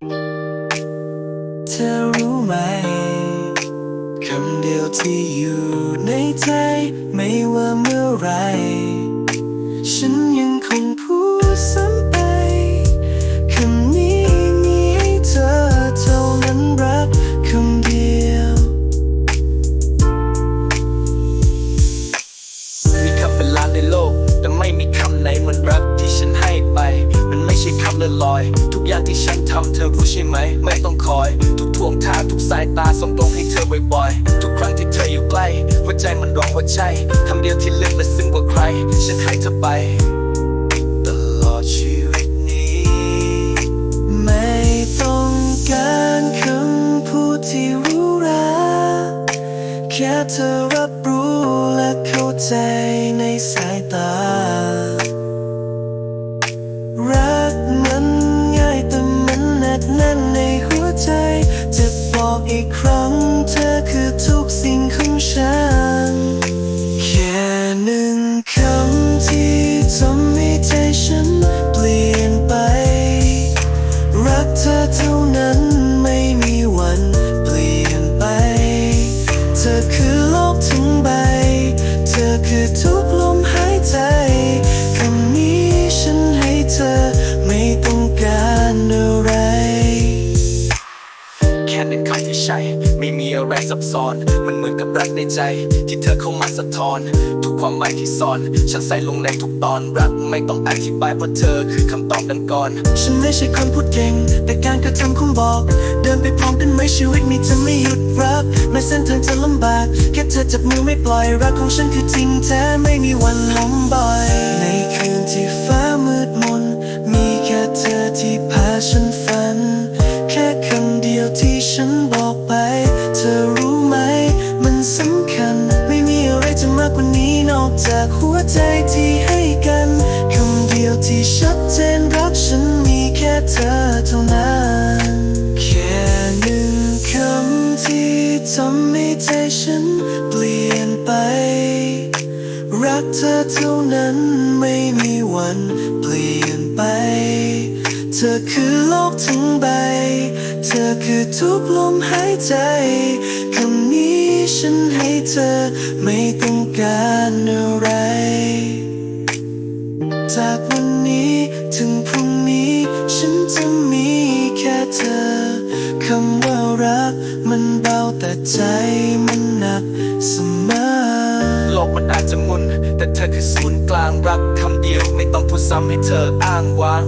เธอรู้ไหม คำเดียวที่อยู่ในใจ ไม่ว่าเมื่อไร ฉันยัง เป็นล้านในโลก แต่ไม่มีคำไหนเหมือนรักที่ฉันให้ไป มันไม่ใช่คำลอลอย ทุกอย่างที่ฉันทำเธอรู้ใช่ไหม ไม่ต้องคอย ทุกท่วงท่าทุกสายตาส่งตรงให้เธอบ่อยๆ ทุกครั้งที่เธออยู่ใกล้ หัวใจมันร้องว่าใช่คำเดียวที่ลึกและซึ้งกว่าใคร ฉันให้เธอไป ตลอดชีวิตนี้ ไม่ต้องการคำพูดที่รู้ราแค่เธอ ใจในสายตา ใช่ ไม่มีอะไรซับซ้อน มันเหมือนกับรักในใจ ที่เธอเข้ามาสะท้อน ทุกความหมายที่ซ่อน ฉันใส่ลงในทุกตอน รักไม่ต้องอธิบายเพราะเธอคือคำตอบดังก่อน ฉันไม่ใช่คนพูดเก่ง แต่การกระทำคงบอก เดินไปพร้อมกันไหมชีวิตนี้จะไม่หยุดรักแม้เส้นทางจะลำบากแค่เธอจับมือไม่ปล่อยรักของฉันคือจริงแท้ สำคัญ ไม่มีอะไรจะมากกว่านี้นอกจากหัวใจที่ให้กันคำเดียวที่ชัดเจนรักฉันมีแค่เธอเท่านั้นแค่หนึ่งคำที่ทำให้ใจฉันเปลี่ยนไป รักเธอเท่านั้นไม่มีวันเปลี่ยนไป เธอคือโลกทั้งใบ เธอคือทุกลมหายใจคำนี้ ฉันให้เธอไม่ต้องการอะไร จากวันนี้ถึงพรุ่งนี้ ฉันจะมีแค่เธอ คำว่ารักมันเบาแต่ใจมันหนักเสมอ โลกมันอาจจะหมุน แต่เธอคือศูนย์กลางรักคำเดียว ไม่ต้องพูดซ้ำให้เธออ้างว้าง